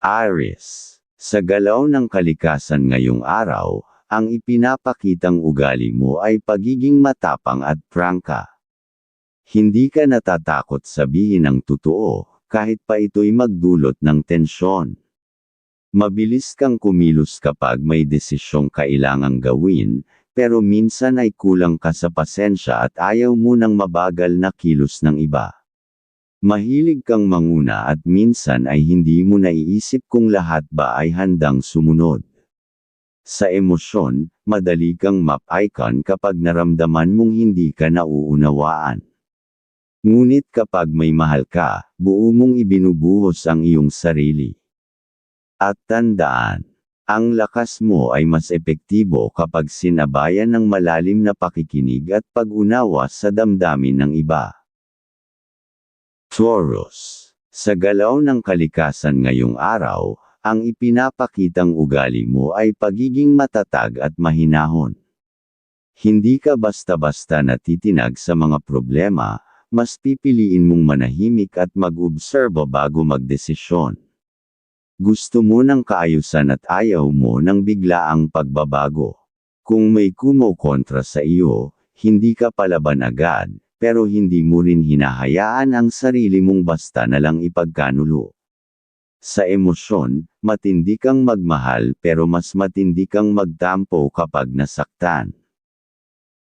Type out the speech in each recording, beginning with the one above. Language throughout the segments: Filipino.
Aries. Sa galaw ng kalikasan ngayong araw, ang ipinapakitang ugali mo ay pagiging matapang at prangka. Hindi ka natatakot sabihin ang totoo, kahit pa ito'y magdulot ng tensyon. Mabilis kang kumilos kapag may desisyong kailangang gawin, pero minsan ay kulang ka sa pasensya at ayaw mo ng mabagal na kilos ng iba. Mahilig kang manguna at minsan ay hindi mo naiisip kung lahat ba ay handang sumunod. Sa emosyon, madali kang map icon kapag naramdaman mong hindi ka nauunawaan. Ngunit kapag may mahal ka, buo mong ibinubuhos ang iyong sarili. At tandaan, ang lakas mo ay mas epektibo kapag sinabayan ng malalim na pakikinig at pag-unawa sa damdamin ng iba. Taurus. Sa galaw ng kalikasan ngayong araw, ang ipinapakitang ugali mo ay pagiging matatag at mahinahon. Hindi ka basta-basta natitinag sa mga problema, mas pipiliin mong manahimik at mag-obserba bago magdesisyon. Gusto mo ng kaayusan at ayaw mo ng biglaang pagbabago. Kung may kumokontra sa iyo, hindi ka palaban agad, pero hindi mo rin hinahayaan ang sarili mong basta na lang ipagkanulo. Sa emosyon, matindi kang magmahal pero mas matindi kang magtampo kapag nasaktan.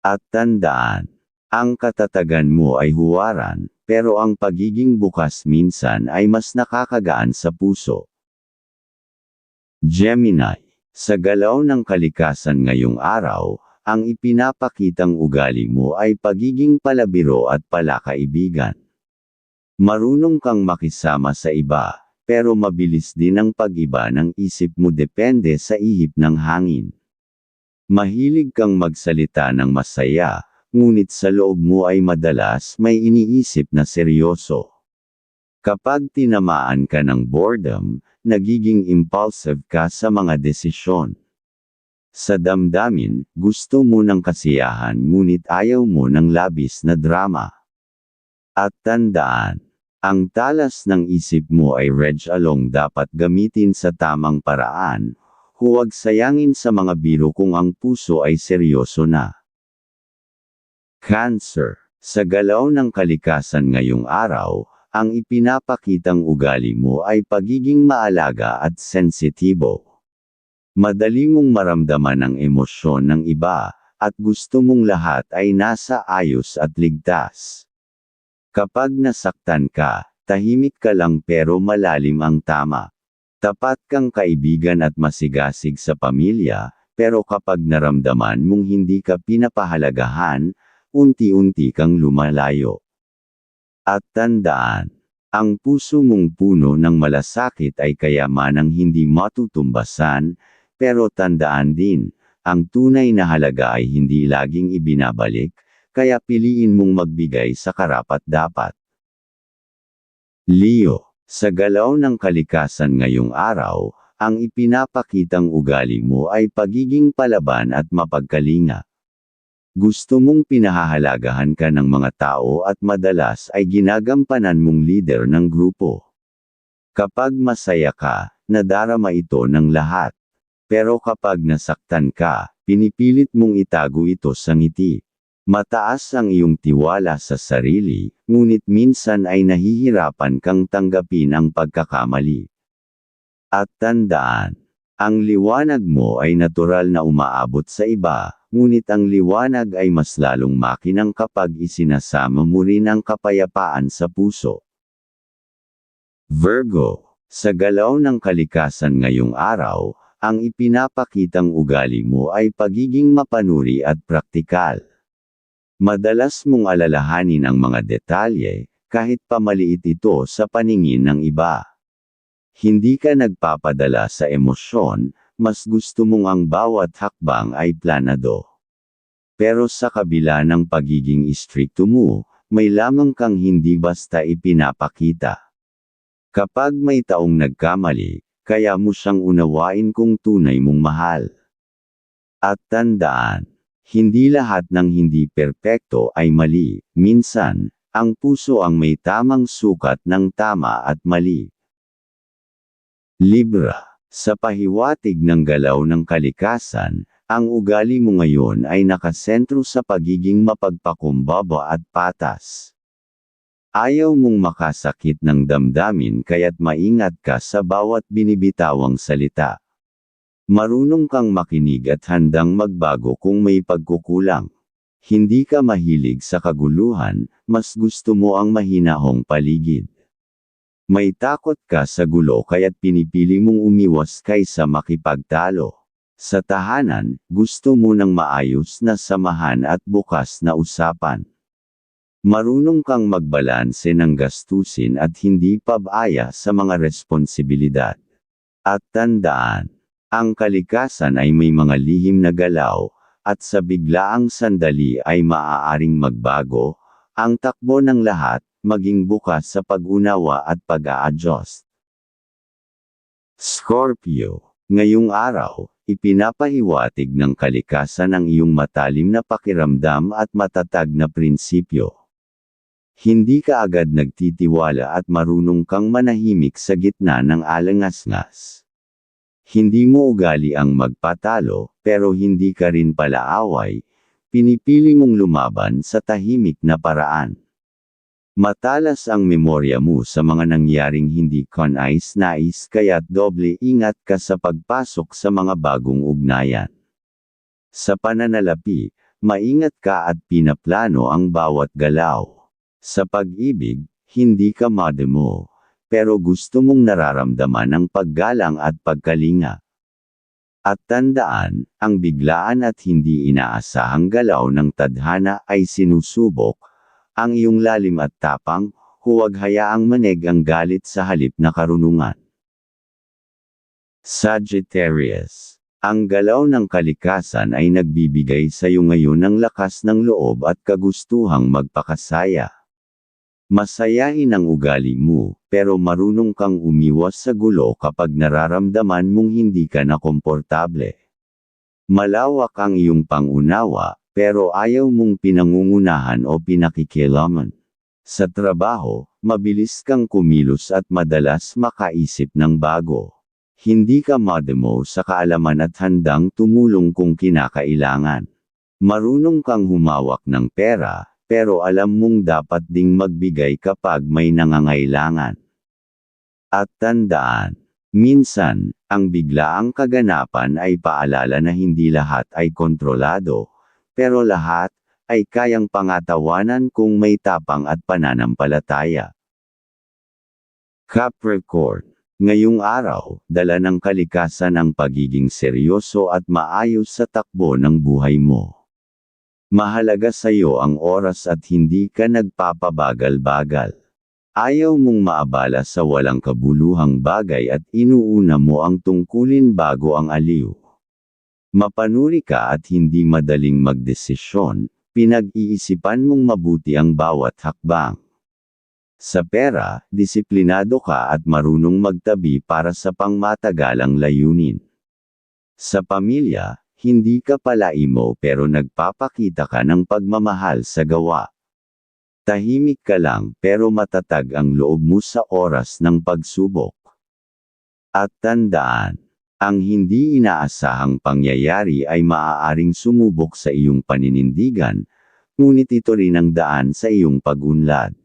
At tandaan, ang katatagan mo ay huwaran, pero ang pagiging bukas minsan ay mas nakakagaan sa puso. Gemini, sa galaw ng kalikasan ngayong araw, ang ipinapakitang ugali mo ay pagiging palabiro at palakaibigan. Marunong kang makisama sa iba, pero mabilis din ang pag-iba ng isip mo depende sa ihip ng hangin. Mahilig kang magsalita ng masaya, ngunit sa loob mo ay madalas may iniisip na seryoso. Kapag tinamaan ka ng boredom, nagiging impulsive ka sa mga desisyon. Sa damdamin, gusto mo ng kasiyahan ngunit ayaw mo ng labis na drama. At tandaan, ang talas ng isip mo ay reg along dapat gamitin sa tamang paraan, huwag sayangin sa mga biro kung ang puso ay seryoso na. Cancer. Sa galaw ng kalikasan ngayong araw, ang ipinapakitang ugali mo ay pagiging maalaga at sensitibo. Madali mong maramdaman ang emosyon ng iba, at gusto mong lahat ay nasa ayos at ligtas. Kapag nasaktan ka, tahimik ka lang pero malalim ang tama. Tapat kang kaibigan at masigasig sa pamilya, pero kapag naramdaman mong hindi ka pinapahalagahan, unti-unti kang lumalayo. At tandaan, ang puso mong puno ng malasakit ay kayamanang hindi matutumbasan, pero tandaan din, ang tunay na halaga ay hindi laging ibinabalik, kaya piliin mong magbigay sa karapat-dapat. Leo, sa galaw ng kalikasan ngayong araw, ang ipinapakitang ugali mo ay pagiging palaban at mapagkalinga. Gusto mong pinahahalagahan ka ng mga tao at madalas ay ginagampanan mong leader ng grupo. Kapag masaya ka, nadarama ito ng lahat. Pero kapag nasaktan ka, pinipilit mong itago ito sa ngiti. Mataas ang iyong tiwala sa sarili, ngunit minsan ay nahihirapan kang tanggapin ang pagkakamali. At tandaan, ang liwanag mo ay natural na umaabot sa iba, ngunit ang liwanag ay mas lalong makinang kapag isinasama mo rin ang kapayapaan sa puso. Virgo, sa galaw ng kalikasan ngayong araw, ang ipinapakitang ugali mo ay pagiging mapanuri at praktikal. Madalas mong alalahanin ang mga detalye, kahit pamaliit ito sa paningin ng iba. Hindi ka nagpapadala sa emosyon, mas gusto mong ang bawat hakbang ay planado. Pero sa kabila ng pagiging istrikto mo, may lamang kang hindi basta ipinapakita. Kapag may taong nagkamali, kaya mo siyang unawain kung tunay mong mahal. At tandaan, hindi lahat ng hindi perpekto ay mali, minsan, ang puso ang may tamang sukat ng tama at mali. Libra, sa pahiwatig ng galaw ng kalikasan, ang ugali mo ngayon ay nakasentro sa pagiging mapagpakumbaba at patas. Ayaw mong makasakit ng damdamin kaya't maingat ka sa bawat binibitawang salita. Marunong kang makinig at handang magbago kung may pagkukulang. Hindi ka mahilig sa kaguluhan, mas gusto mo ang mahinahong paligid. May takot ka sa gulo kaya't pinipili mong umiwas kaysa makipagtalo. Sa tahanan, gusto mo ng maayos na samahan at bukas na usapan. Marunong kang magbalanse ng gastusin at hindi pabaya sa mga responsibilidad. At tandaan, ang kalikasan ay may mga lihim na galaw, at sa biglaang sandali ay maaaring magbago, ang takbo ng lahat, maging bukas sa pag-unawa at pag-a-adjust. Scorpio, ngayong araw, ipinapahiwatig ng kalikasan ang iyong matalim na pakiramdam at matatag na prinsipyo. Hindi ka agad nagtitiwala at marunong kang manahimik sa gitna ng alangasngas. Hindi mo ugali ang magpatalo, pero hindi ka rin palaaway, pinipili mong lumaban sa tahimik na paraan. Matalas ang memorya mo sa mga nangyaring hindi kanais-nais kaya't doble ingat ka sa pagpasok sa mga bagong ugnayan. Sa pananalapi, maingat ka at pinaplano ang bawat galaw. Sa pag-ibig, hindi ka mademo, pero gusto mong nararamdaman ang paggalang at pagkalinga. At tandaan, ang biglaan at hindi inaasahang galaw ng tadhana ay sinusubok, ang iyong lalim at tapang, huwag hayaang maneg ang galit sa halip na karunungan. Sagittarius. Ang galaw ng kalikasan ay nagbibigay sa iyo ngayon ng lakas ng loob at kagustuhang magpakasaya. Masayahin ang ugali mo, pero marunong kang umiwas sa gulo kapag nararamdaman mong hindi ka na komportable. Malawak ang iyong pangunawa, pero ayaw mong pinangungunahan o pinakikilaman. Sa trabaho, mabilis kang kumilos at madalas makaisip ng bago. Hindi ka mademo sa kaalaman at handang tumulong kung kinakailangan. Marunong kang humawak ng pera, pero alam mong dapat ding magbigay kapag may nangangailangan. At tandaan, minsan, ang biglaang kaganapan ay paalala na hindi lahat ay kontrolado, pero lahat, ay kayang pangatawanan kung may tapang at pananampalataya. Capricorn Ngayong araw, dala ng kalikasan ang pagiging seryoso at maayos sa takbo ng buhay mo. Mahalaga sa iyo ang oras at hindi ka nagpapabagal-bagal. Ayaw mong maabala sa walang kabuluhang bagay at inuuna mo ang tungkulin bago ang aliw. Mapanuri ka at hindi madaling magdesisyon, pinag-iisipan mong mabuti ang bawat hakbang. Sa pera, disiplinado ka at marunong magtabi para sa pangmatagalang layunin. Sa pamilya, hindi ka palaimo pero nagpapakita ka ng pagmamahal sa gawa. Tahimik ka lang pero matatag ang loob mo sa oras ng pagsubok. At tandaan, ang hindi inaasahang pangyayari ay maaaring sumubok sa iyong paninindigan, ngunit ito rin ang daan sa iyong pagunlad.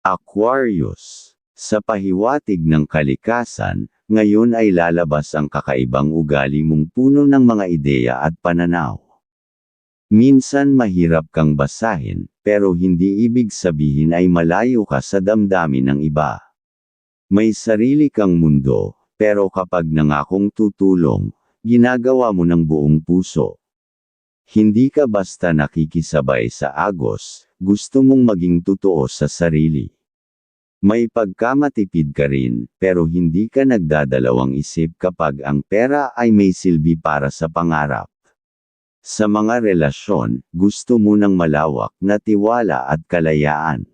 Aquarius Sa pahiwatig ng kalikasan, ngayon ay lalabas ang kakaibang ugali mong puno ng mga ideya at pananaw. Minsan mahirap kang basahin, pero hindi ibig sabihin ay malayo ka sa damdamin ng iba. May sarili kang mundo, pero kapag nangakong tutulong, ginagawa mo ng buong puso. Hindi ka basta nakikisabay sa agos, gusto mong maging totoo sa sarili. May pagkamatipid ka rin, pero hindi ka nagdadalawang isip kapag ang pera ay may silbi para sa pangarap. Sa mga relasyon, gusto mo ng malawak na tiwala at kalayaan.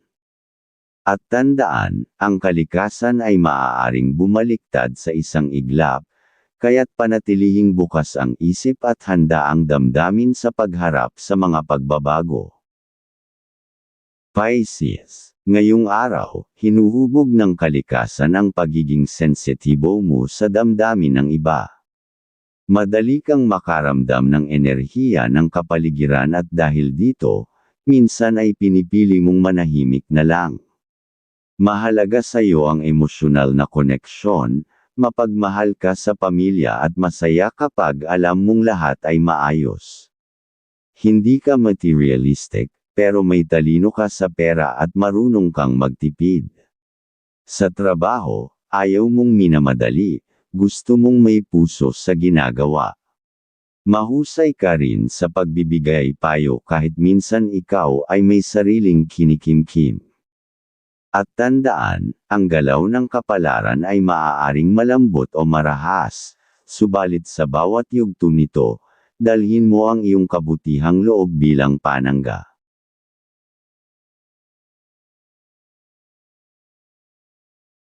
At tandaan, ang kalikasan ay maaaring bumaliktad sa isang iglap, kaya't panatilihing bukas ang isip at handa ang damdamin sa pagharap sa mga pagbabago. Pisces Ngayong araw, hinuhubog ng kalikasan ang pagiging sensitibo mo sa damdamin ng iba. Madali kang makaramdam ng enerhiya ng kapaligiran at dahil dito, minsan ay pinipili mong manahimik na lang. Mahalaga sa iyo ang emosyonal na koneksyon, mapagmahal ka sa pamilya at masaya kapag alam mong lahat ay maayos. Hindi ka materialistic, pero may talino ka sa pera at marunong kang magtipid. Sa trabaho, ayaw mong minamadali, gusto mong may puso sa ginagawa. Mahusay ka rin sa pagbibigay payo kahit minsan ikaw ay may sariling kinikimkim. At tandaan, ang galaw ng kapalaran ay maaaring malambot o marahas, subalit sa bawat yugto nito, dalhin mo ang iyong kabutihang loob bilang panangga.